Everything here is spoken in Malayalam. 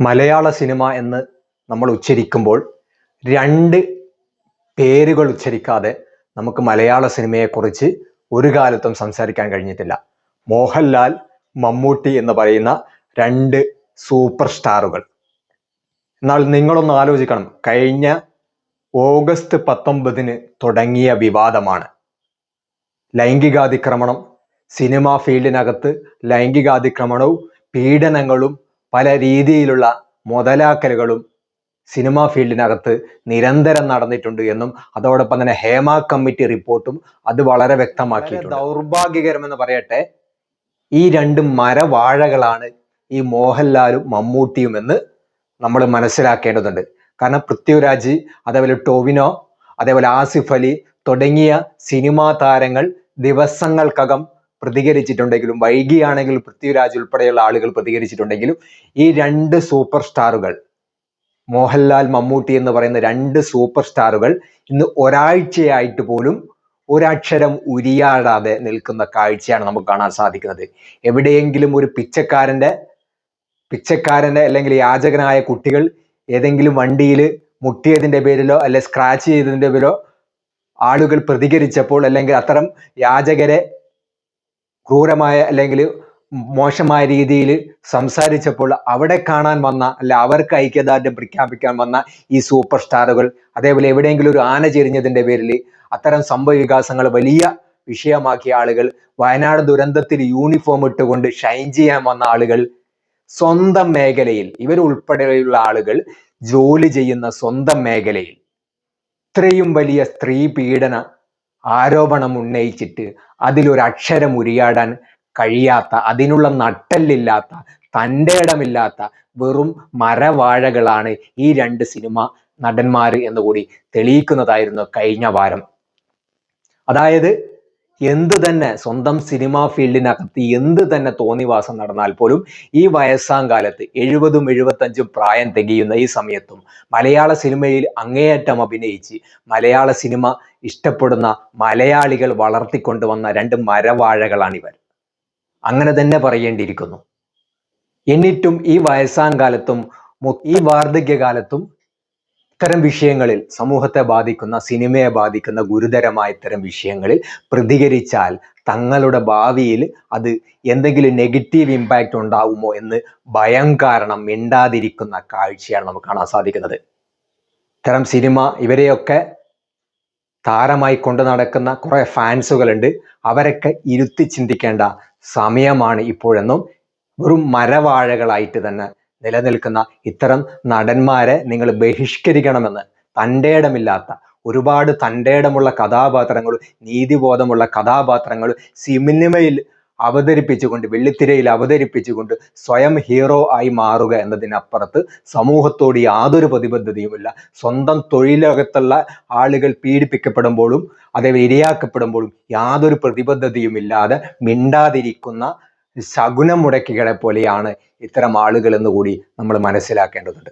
മലയാള സിനിമ എന്ന് നമ്മൾ ഉച്ചരിക്കുമ്പോൾ രണ്ട് പേരുകൾ ഉച്ചരിക്കാതെ നമുക്ക് മലയാള സിനിമയെക്കുറിച്ച് ഒരു കാലത്തും സംസാരിക്കാൻ കഴിഞ്ഞിട്ടില്ല. മോഹൻലാൽ മമ്മൂട്ടി എന്ന് പറയുന്ന രണ്ട് സൂപ്പർ സ്റ്റാറുകൾ. എന്നാൽ നിങ്ങളൊന്ന് ആലോചിക്കണം. കഴിഞ്ഞ ഓഗസ്റ്റ് പത്തൊമ്പതിന് തുടങ്ങിയ വിവാദമാണ്. ലൈംഗികാതിക്രമണം സിനിമാ ഫീൽഡിനകത്ത് ലൈംഗികാതിക്രമണവും പീഡനങ്ങളും പല രീതിയിലുള്ള മുതലാക്കലുകളും സിനിമാ ഫീൽഡിനകത്ത് നിരന്തരം നടന്നിട്ടുണ്ട് എന്നും അതോടൊപ്പം തന്നെ ഹേമ കമ്മിറ്റി റിപ്പോർട്ടും അത് വളരെ വ്യക്തമാക്കിയിട്ടുണ്ട്. ദൗർഭാഗ്യകരമെന്ന് പറയട്ടെ ഈ രണ്ട് മരവാഴകളാണ് ഈ മോഹൻലാലും മമ്മൂട്ടിയും എന്ന് നമ്മൾ മനസ്സിലാക്കേണ്ടതുണ്ട്. കാരണം പൃഥ്വിരാജ് അതേപോലെ ടോവിനോ അതേപോലെ ആസിഫ് അലി തുടങ്ങിയ സിനിമാ താരങ്ങൾ ദിവസങ്ങൾക്കകം പ്രതികരിച്ചിട്ടുണ്ടെങ്കിലും വൈകിയാണെങ്കിലും പൃഥ്വിരാജ് ഉൾപ്പെടെയുള്ള ആളുകൾ പ്രതികരിച്ചിട്ടുണ്ടെങ്കിലും ഈ രണ്ട് സൂപ്പർ സ്റ്റാറുകൾ മോഹൻലാൽ മമ്മൂട്ടി എന്ന് പറയുന്ന രണ്ട് സൂപ്പർ സ്റ്റാറുകൾ ഇന്ന് ഒരാഴ്ചയായിട്ട് പോലും ഒരക്ഷരം ഉരിയാടാതെ നിൽക്കുന്ന കാഴ്ചയാണ് നമുക്ക് കാണാൻ സാധിക്കുന്നത്. എവിടെയെങ്കിലും ഒരു പിച്ചക്കാരന്റെ പിച്ചക്കാരന്റെ അല്ലെങ്കിൽ യാചകനായ കുട്ടികൾ ഏതെങ്കിലും വണ്ടിയിൽ മുട്ടിയതിന്റെ പേരിലോ അല്ലെ സ്ക്രാച്ച് ചെയ്തതിന്റെ പേരിലോ ആളുകൾ പ്രതികരിച്ചപ്പോൾ അല്ലെങ്കിൽ അത്തരം യാചകരെ ക്രൂരമായ അല്ലെങ്കിൽ മോശമായ രീതിയിൽ സംസാരിച്ചപ്പോൾ അവിടെ കാണാൻ വന്ന അല്ല അവർക്ക് ഐക്യദാർഢ്യം പ്രഖ്യാപിക്കാൻ വന്ന ഈ സൂപ്പർ സ്റ്റാറുകൾ അതേപോലെ എവിടെയെങ്കിലും ഒരു ആന ചെരിഞ്ഞതിന്റെ പേരിൽ അത്തരം സംഭവ വികാസങ്ങൾ വലിയ വിഷയമാക്കിയ ആളുകൾ വയനാട് ദുരന്തത്തിൽ യൂണിഫോം ഇട്ടുകൊണ്ട് ഷൈൻ ചെയ്യാൻ വന്ന ആളുകൾ സ്വന്തം മേഖലയിൽ ഇവരുൾപ്പെടെയുള്ള ആളുകൾ ജോലി ചെയ്യുന്ന സ്വന്തം മേഖലയിൽ. ഇത്രയും വലിയ സ്ത്രീ പീഡന ആരോപണം ഉന്നയിച്ചിട്ട് അതിലൊരു അക്ഷരം ഉരിയാടാൻ കഴിയാത്ത അതിനുള്ള നട്ടല്ലില്ലാത്ത തന്റെ ഇടമില്ലാത്ത വെറും മരവാഴകളാണ് ഈ രണ്ട് സിനിമ നടന്മാർ എന്നുകൂടി തെളിയിക്കുന്നതായിരുന്നു കഴിഞ്ഞ വാരം. അതായത് എന്ത് തന്നെ സ്വന്തം സിനിമാ ഫീൽഡിനകത്ത് എന്ത് തന്നെ തോന്നിവാസം നടന്നാൽ പോലും ഈ വയസ്സാം കാലത്ത് എഴുപതും എഴുപത്തഞ്ചും പ്രായം തികയുന്ന ഈ സമയത്തും മലയാള സിനിമയിൽ അങ്ങേയറ്റം അഭിനയിച്ച് മലയാള സിനിമ ഇഷ്ടപ്പെടുന്ന മലയാളികൾ വളർത്തിക്കൊണ്ടുവന്ന രണ്ട് മരവാഴകളാണിവർ അങ്ങനെ തന്നെ പറയേണ്ടിയിരിക്കുന്നു. എന്നിട്ടും ഈ വയസ്സാം കാലത്തും ഈ വാർദ്ധക്യകാലത്തും ഇത്തരം വിഷയങ്ങളിൽ സമൂഹത്തെ ബാധിക്കുന്ന സിനിമയെ ബാധിക്കുന്ന ഗുരുതരമായ ഇത്തരം വിഷയങ്ങളിൽ പ്രതികരിച്ചാൽ തങ്ങളുടെ ഭാവിയിൽ അത് എന്തെങ്കിലും നെഗറ്റീവ് ഇമ്പാക്റ്റ് ഉണ്ടാവുമോ എന്ന് ഭയം കാരണം മിണ്ടാതിരിക്കുന്ന കാഴ്ചയാണ് നമുക്ക് കാണാൻ സാധിക്കുന്നത്. ഇത്തരം സിനിമ ഇവരെയൊക്കെ താരമായി കൊണ്ടു നടക്കുന്ന കുറെ ഫാൻസുകളുണ്ട്. അവരൊക്കെ ഇരുത്തി ചിന്തിക്കേണ്ട സമയമാണ് ഇപ്പോഴെന്നും വെറും മരവാഴകളായിട്ട് തന്നെ നിലനിൽക്കുന്ന ഇത്തരം നടന്മാരെ നിങ്ങൾ ബഹിഷ്കരിക്കണമെന്ന് തന്റെ ഇടമില്ലാത്ത ഒരുപാട് തന്റെ ഇടമുള്ള കഥാപാത്രങ്ങളും നീതിബോധമുള്ള കഥാപാത്രങ്ങളും സിനിമയിൽ അവതരിപ്പിച്ചുകൊണ്ട് വെള്ളിത്തിരയിൽ അവതരിപ്പിച്ചുകൊണ്ട് സ്വയം ഹീറോ ആയി മാറുക എന്നതിനപ്പുറത്ത് സമൂഹത്തോട് യാതൊരു പ്രതിബദ്ധതയുമില്ല. സ്വന്തം തൊഴിലകത്തുള്ള ആളുകൾ പീഡിപ്പിക്കപ്പെടുമ്പോഴും അതേ ഇരയാക്കപ്പെടുമ്പോഴും യാതൊരു പ്രതിബദ്ധതയുമില്ലാതെ മിണ്ടാതിരിക്കുന്ന ശകുനം മുടക്കികളെ പോലെയാണ് ഇത്തരം ആളുകൾ എന്ന് കൂടി നമ്മൾ മനസ്സിലാക്കേണ്ടതുണ്ട്.